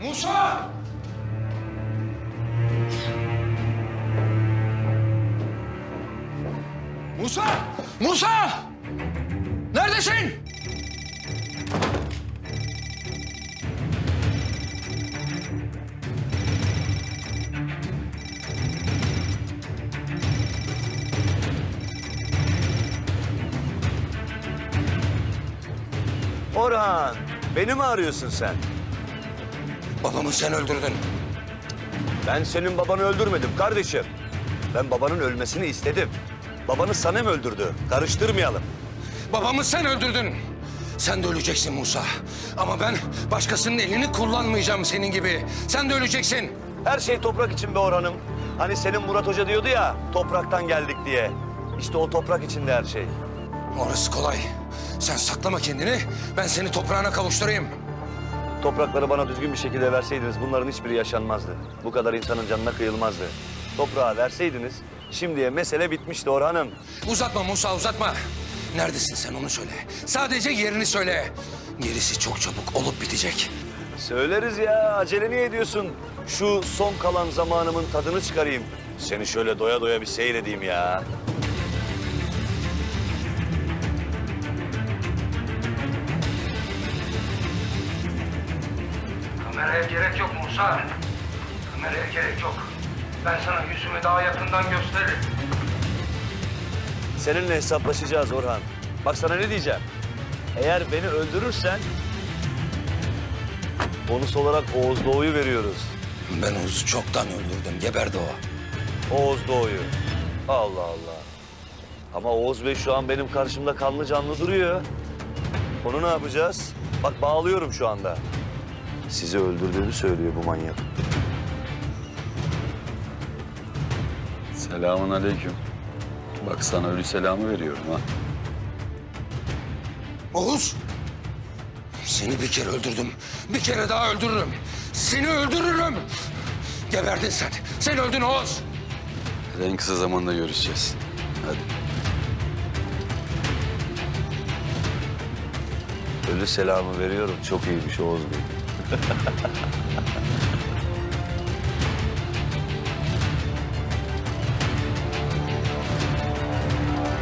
Musa! Musa! Musa! Neredesin? Orhan, beni mi arıyorsun sen? Babamı sen öldürdün. Ben senin babanı öldürmedim kardeşim. Ben babanın ölmesini istedim. Babanı Sanem öldürdü. Karıştırmayalım. Babamı sen öldürdün. Sen de öleceksin Musa. Ama ben başkasının elini kullanmayacağım senin gibi. Sen de öleceksin. Her şey toprak için be Orhan'ım. Hani senin Murat Hoca diyordu ya, topraktan geldik diye. İşte o toprak içinde her şey. Orası kolay. Sen saklama kendini. Ben seni toprağına kavuşturayım. Toprakları bana düzgün bir şekilde verseydiniz bunların hiçbiri yaşanmazdı. Bu kadar insanın canına kıyılmazdı. Toprağı verseydiniz şimdiye mesele bitmişti Orhan'ım. Uzatma Musa uzatma. Neredesin sen onu söyle. Sadece yerini söyle. Gerisi çok çabuk olup bitecek. Söyleriz ya, acele niye ediyorsun? Şu son kalan zamanımın tadını çıkarayım. Seni şöyle doya doya bir seyredeyim ya. Kameraya gerek yok Musa. Kameraya gerek yok. Ben sana yüzümü daha yakından gösteririm. Seninle hesaplaşacağız Orhan. Bak sana ne diyeceğim. Eğer beni öldürürsen... Bonus olarak Oğuz Doğu'yu veriyoruz. Ben Oğuz'u çoktan öldürdüm. Geberdi o. Oğuz Doğu'yu. Allah Allah. Ama Oğuz Bey şu an benim karşımda kanlı canlı duruyor. Onu ne yapacağız? Bak bağlıyorum şu anda. Sizi öldürdüğünü söylüyor bu manyak. Selamun aleyküm. Bak sana ölü selamı veriyorum ha. Oğuz. Seni bir kere öldürdüm. Bir kere daha öldürürüm. Seni öldürürüm. Geberdin sen. Sen öldün Oğuz. En kısa zamanda görüşeceğiz. Hadi. Ölü selamı veriyorum. Çok iyiymiş Oğuz Bey. Ha ha ha ha ha ha.